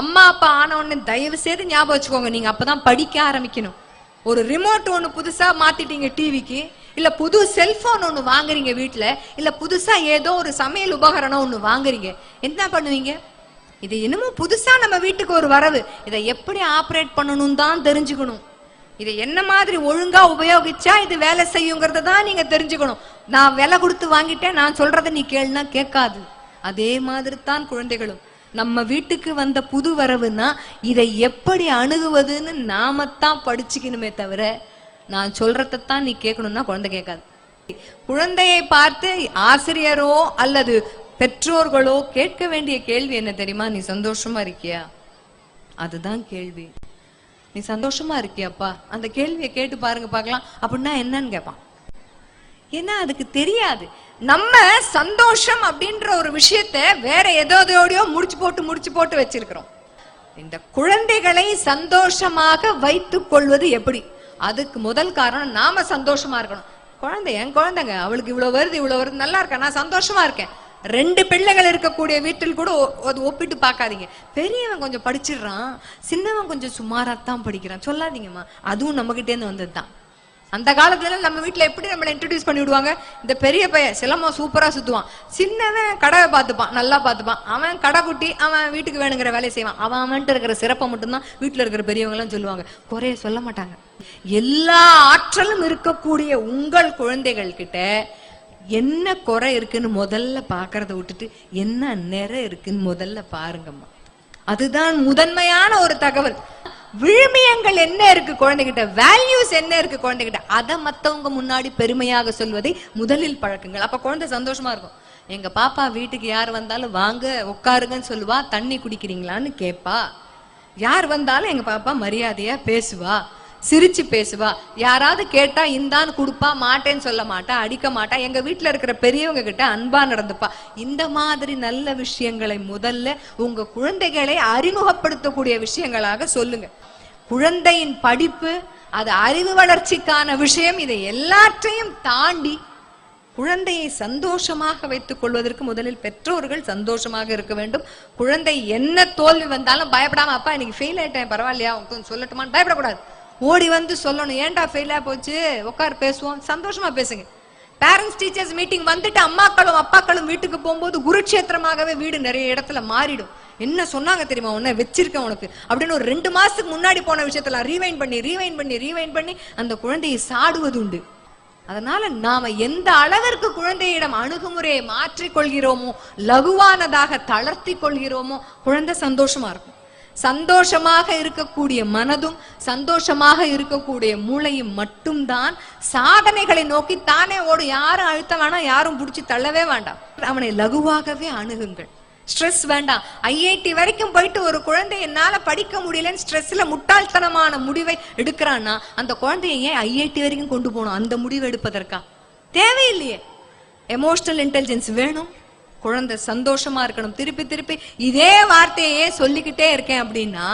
அம்மா அப்பா ஆன தயவு செய்து ஞாபகம் வச்சுக்கோங்க. நீங்க அப்பதான் படிக்க ஆரம்பிக்கணும். ஒரு ரிமோட் ஒண்ணு புதுசா மாத்திட்டீங்க டிவிக்கு இல்ல புது செல்போன் ஒண்ணு வாங்குறீங்க வீட்டுல இல்ல புதுசா ஏதோ ஒரு சமையல் உபகரணம் ஒண்ணு வாங்குறீங்க. என்ன பண்ணுவீங்க? இது இன்னமும் புதுசா நம்ம வீட்டுக்கு ஒரு வரவு. இதை எப்படி ஆப்ரேட் பண்ணணும் தான் தெரிஞ்சுக்கணும். இதை என்ன மாதிரி ஒழுங்கா உபயோகிச்சா இது வேலை செய்யுங்கிறத தான் நீங்க தெரிஞ்சுக்கணும். நான் விலை கொடுத்து வாங்கிட்டேன் நான் சொல்றதை நீ கேளுனா கேட்காது. அதே மாதிரி தான் குழந்தைகளும். நம்ம வீட்டுக்கு வந்த புது வரவுன்னா இதை எப்படி அணுகுவதுன்னு நாமத்தான் படிச்சுக்கணுமே தவிர நான் சொல்றதைத்தான் நீ கேட்கணும்னா குழந்தை கேட்காது. குழந்தையை பார்த்து ஆசிரியரோ அல்லது பெற்றோர்களோ கேட்க வேண்டிய கேள்வி என்ன தெரியுமா? நீ சந்தோஷமா இருக்கியா? அதுதான் கேள்வி. நீ சந்தோஷமா இருக்கியாப்பா? அந்த கேள்வியை கேட்டு பாருங்க பார்க்கலாம். அப்படின்னா என்னன்னு கேட்பான். ஏன்னா அதுக்கு தெரியாது. நம்ம சந்தோஷம் அப்படின்ற ஒரு விஷயத்த வேற எதோதையோடயோ முடிச்சு போட்டு முடிச்சு போட்டு வச்சிருக்கிறோம். இந்த குழந்தைகளை சந்தோஷமாக வைத்துக் கொள்வது எப்படி? அதுக்கு முதல் காரணம் நாம சந்தோஷமா இருக்கணும். குழந்தை என் குழந்தைங்க அவளுக்கு இவ்வளவு வருது இவ்வளவு வருது நல்லா இருக்கா? நான் சந்தோஷமா இருக்கேன். ரெண்டு பிள்ளைகள் இருக்கக்கூடிய வீட்டில் கூட ஒ- அது ஒப்பிட்டு பார்க்காதீங்க. பெரியவன் கொஞ்சம் படிச்சிடுறான் சின்னவன் கொஞ்சம் சுமாராத்தான் படிக்கிறான். சொல்லாதீங்கம்மா. அதுவும் நம்ம வந்தது தான் அந்த காலத்துல நம்ம வீட்ல எப்படி நம்மளை இன்ட்ரடியூஸ் பண்ணி விடுவாங்க? இந்த பெரிய பையன் சிலம்பம் சூப்பரா சுத்துவான். சின்னவன் கடையை பார்த்துப்பான் நல்லா பார்த்துப்பான். அவன் கடைக்குட்டி அவன் வீட்டுக்கு வேணுங்கிற வேலையை செய்வான். அவன் அவன்ட்டு இருக்கிற சிறப்பை மட்டும்தான் வீட்டுல இருக்கிற பெரியவங்க எல்லாம் சொல்லுவாங்க. குறைய சொல்ல மாட்டாங்க. எல்லா ஆற்றலும் இருக்கக்கூடிய உங்கள் குழந்தைகள் கிட்ட என்ன குறை இருக்குன்னு முதல்ல பாக்குறத விட்டுட்டு என்ன நிறை இருக்குன்னு முதல்ல பாருங்கம்மா. அதுதான் முதன்மையான ஒரு தகவல். விழுமியங்கள் என்ன இருக்கு குழந்தைகிட்ட? வேல்யூஸ் என்ன இருக்கு குழந்தைகிட்ட? அதை மத்தவங்க முன்னாடி பெருமையாக சொல்வதை முதலில் பழக்குங்கள். அப்ப குழந்தை சந்தோஷமா இருக்கும். எங்க பாப்பா வீட்டுக்கு யார் வந்தாலும் வாங்க உட்காருங்கன்னு சொல்லுவா தண்ணி குடிக்கிறீங்களான்னு கேட்பா யார் வந்தாலும் எங்க பாப்பா மரியாதையா பேசுவா. சிரிச்சு பேசுவா. யாராவது கேட்டா இந்தான்னு கொடுப்பா மாட்டேன்னு சொல்ல மாட்டா அடிக்க மாட்டா. எங்க வீட்ல இருக்கிற பெரியவங்க கிட்ட அன்பா நடந்துப்பா. இந்த மாதிரி நல்ல விஷயங்களை முதல்ல உங்க குழந்தைகளை அறிமுகப்படுத்தக்கூடிய விஷயங்களாக சொல்லுங்க. குழந்தையின் படிப்பு அது அறிவு வளர்ச்சிக்கான விஷயம் இதை எல்லாற்றையும் தாண்டி குழந்தையை சந்தோஷமாக வைத்துக் கொள்வதற்கு முதலில் பெற்றோர்கள் சந்தோஷமாக இருக்க வேண்டும். குழந்தை என்ன தோல்வி வந்தாலும் பயப்படாம அப்பா இன்னைக்கு ஃபெயில் ஆயிட்டேன் பரவாயில்லையா? உங்களுக்கு சொல்லட்டுமான்னு பயப்படக்கூடாது. ஓடி வந்து சொல்லணும் ஏன்டா ஃபெயிலாக போச்சு? உட்கார் பேசுவோம். சந்தோஷமா பேசுங்க. பேரண்ட்ஸ் டீச்சர்ஸ் மீட்டிங் வந்துட்டு அம்மாக்களும் அப்பாக்களும் வீட்டுக்கு போகும்போது குருட்சேத்திரமாகவே வீடு நிறைய இடத்துல மாறிடும். என்ன சொன்னாங்க தெரியுமா? உன்னை வச்சிருக்கேன் உனக்கு. அப்படின்னு ஒரு ரெண்டு மாசத்துக்கு முன்னாடி போன விஷயத்துல ரீவைண்ட் பண்ணி ரீவைன் பண்ணி ரீவைன் பண்ணி அந்த குழந்தையை சாடுவது உண்டு. அதனால நாம எந்த அளவிற்கு குழந்தையிடம் அணுகுமுறையை மாற்றிக் கொள்கிறோமோ லகுவானதாக தளர்த்தி கொள்கிறோமோ குழந்தை சந்தோஷமா இருக்கும். சந்தோஷமாக இருக்கக்கூடிய மனதும் சந்தோஷமாக இருக்கக்கூடிய மூளையும் மட்டும்தான் சாதனைகளை நோக்கி தானே ஓடும். யாரும் அழுத்த வேணாம் யாரும் பிடிச்சி தள்ளவே வேண்டாம். அவனை லகுவாகவே அணுகுங்கள். ஸ்ட்ரெஸ் வேண்டாம். ஐஐடி வரைக்கும் போயிட்டு ஒரு குழந்தை என்னால படிக்க முடியலன்னு ஸ்ட்ரெஸ்ல முட்டாள்தனமான முடிவை எடுக்கிறான்னா அந்த குழந்தைய ஏன் ஐஐடி வரைக்கும் கொண்டு போகணும்? அந்த முடிவு எடுப்பதற்கா? தேவையில்லையே. எமோஷனல் இன்டெலிஜென்ஸ் வேணும். குழந்தை சந்தோஷமா இருக்கணும். திருப்பி திருப்பி இதே வார்த்தையே சொல்லிக்கிட்டே இருக்கேன் அப்படின்னா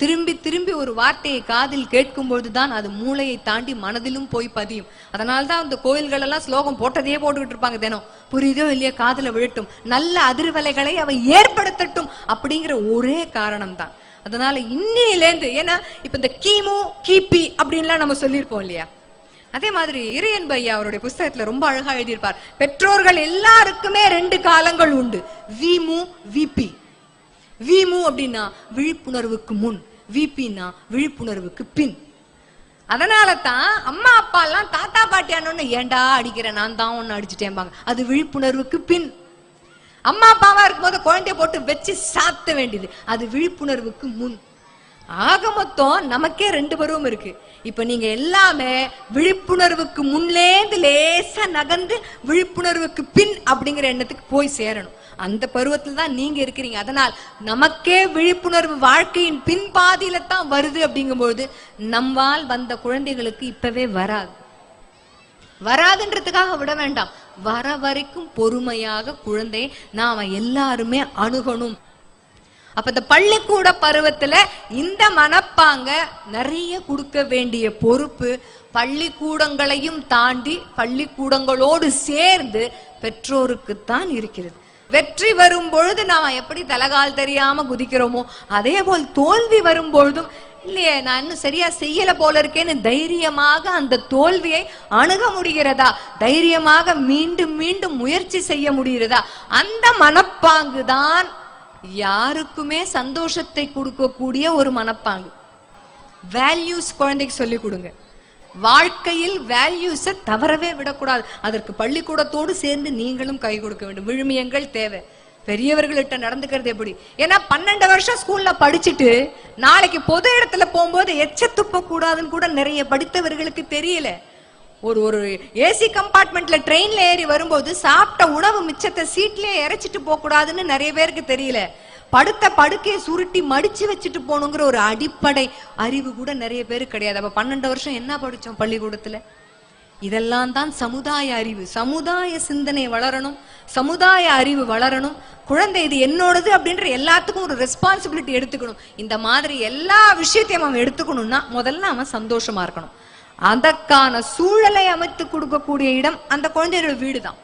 திரும்பி திரும்பி ஒரு வார்த்தையை காதில் கேட்கும்போது தான் அது மூளையை தாண்டி மனதிலும் போய் பதியும். அதனால தான் அந்த கோயில்கள் எல்லாம் ஸ்லோகம் போட்டதையே போட்டுக்கிட்டு இருப்பாங்க தினம். புரியுதோ இல்லையா காதில் விழட்டும். நல்ல அதிர்வலைகளை அவை ஏற்படுத்தட்டும் அப்படிங்கிற ஒரே காரணம் தான் அதனால இன்னையிலேருந்து ஏன்னா இப்ப இந்த கிமு கிபி அப்படின்லாம் நம்ம சொல்லியிருப்போம் இல்லையா? அதே மாதிரி இறையன் பையா அவருடைய புஸ்தகத்துல ரொம்ப அழகா எழுதியிருப்பார். பெற்றோர்கள் எல்லாருக்குமே ரெண்டு காலங்கள் உண்டு. விமு விபி விமு அப்படின்னா விழிப்புணர்வுக்கு முன். விபின்னா விழிப்புணர்வுக்கு பின். அதனால தான் அம்மா அப்பா எல்லாம் தாத்தா பாட்டியானு ஏண்டா ஏன்டா அடிக்கிறேன் நான் தான் ஒன்னு அடிச்சுட்டேன்பாங்க அது விழிப்புணர்வுக்கு பின். அம்மா அப்பாவா இருக்கும்போது குழந்தைய போட்டு வச்சு சாத்த வேண்டியது. அது விழிப்புணர்வுக்கு முன். ஆக மொத்தம் நமக்கே ரெண்டு பருவம் இருக்கு. இப்ப நீங்க எல்லாமே விழிப்புணர்வுக்கு முன்லேந்து லேசா நகர்ந்து விழிப்புணர்வுக்கு பின் அப்படிங்கிற எண்ணத்துக்கு போய் சேரணும். அந்த பருவத்துல தான் நீங்க இருக்கிறீங்க. அதனால் நமக்கே விழிப்புணர்வு வாழ்க்கையின் பின்பாதியில தான் வருது அப்படிங்கும்போது நம்மால் வந்த குழந்தைகளுக்கு இப்பவே வராது. வராதுன்றதுக்காக விட வேண்டாம். வர வரைக்கும் பொறுமையாக குழந்தையை நாம எல்லாருமே அணுகணும். அப்ப இந்த பள்ளிக்கூட பருவத்துல இந்த மனப்பாங்க நிறைய கொடுக்க வேண்டிய பொறுப்பு பள்ளிக்கூடங்களையும் தாண்டி பள்ளிக்கூடங்களோடு சேர்ந்து பெற்றோருக்குத்தான் இருக்கிறது. வெற்றி வரும் பொழுது நாம எப்படி தலகால் தெரியாம குதிக்கிறோமோ அதே போல் தோல்வி வரும் பொழுதும் இல்லையே நான் இன்னும் சரியா செய்யல போல இருக்கேன்னு தைரியமாக அந்த தோல்வியை அணுக முடிகிறதா? தைரியமாக மீண்டும் மீண்டும் முயற்சி செய்ய முடிகிறதா? அந்த மனப்பாங்கு தான் யாருக்குமே சந்தோஷத்தை கொடுக்கக்கூடிய ஒரு மனப்பாங்கு. வேல்யூஸ் குழந்தைக்கு சொல்லி கொடுங்க. வாழ்க்கையில் வேல்யூஸை தவறவே விடக்கூடாது. அதற்கு பள்ளிக்கூடத்தோடு சேர்ந்து நீங்களும் கை கொடுக்க வேண்டும். விழுமியங்கள் தேவை. பெரியவர்கள்ட்ட நடந்துக்கிறது எப்படி? ஏன்னா பன்னெண்டு வருஷம் ஸ்கூல்ல படிச்சுட்டு நாளைக்கு பொது இடத்துல போகும்போது எச்ச துப்ப கூடாதுன்னு கூட நிறைய படித்தவர்களுக்கு தெரியல. ஒரு ஒரு ஏசி கம்பார்ட்மெண்ட்ல ட்ரெயின்ல ஏறி வரும்போது சாப்பிட்ட உணவு மிச்சத்தை சீட்லயே இறைச்சிட்டு போக கூடாதுன்னு நிறைய பேருக்கு தெரியல. படுத்த படுக்கையை சுருட்டி மடிச்சு வச்சுட்டு போகணுங்கிற ஒரு அடிப்படை அறிவு கூட நிறைய பேருக்கு கிடையாது. அப்ப பன்னெண்டு வருஷம் என்ன படிச்சோம் பள்ளிக்கூடத்துல? இதெல்லாம் தான் சமுதாய அறிவு. சமுதாய சிந்தனை வளரணும். சமுதாய அறிவு வளரணும். குழந்தை இது என்னோடது அப்படின்ற எல்லாத்துக்கும் ஒரு ரெஸ்பான்சிபிலிட்டி எடுத்துக்கணும். இந்த மாதிரி எல்லா விஷயத்தையும் அவன் எடுத்துக்கணும்னா முதல்ல அவன் சந்தோஷமா இருக்கணும். அதற்கான சூழலை அமைத்து கொடுக்கக்கூடிய இடம் அந்த குழந்தையோட வீடு தான்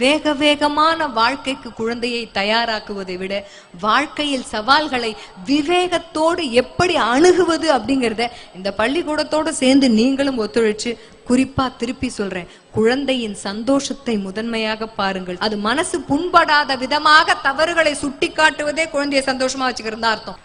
வேக வேகமான வாழ்க்கைக்கு குழந்தையை தயாராக்குவதை விட வாழ்க்கையில் சவால்களை விவேகத்தோடு எப்படி அணுகுவது அப்படிங்கிறத இந்த பள்ளிக்கூடத்தோடு சேர்ந்து நீங்களும் ஒத்துழைச்சு குறிப்பா திருப்பி சொல்றேன். குழந்தையின் சந்தோஷத்தை முதன்மையாக பாருங்கள். அது மனசு புண்படாத விதமாக தவறுகளை சுட்டி காட்டுவதே குழந்தையை சந்தோஷமா வச்சுக்கிறதா அர்த்தம்.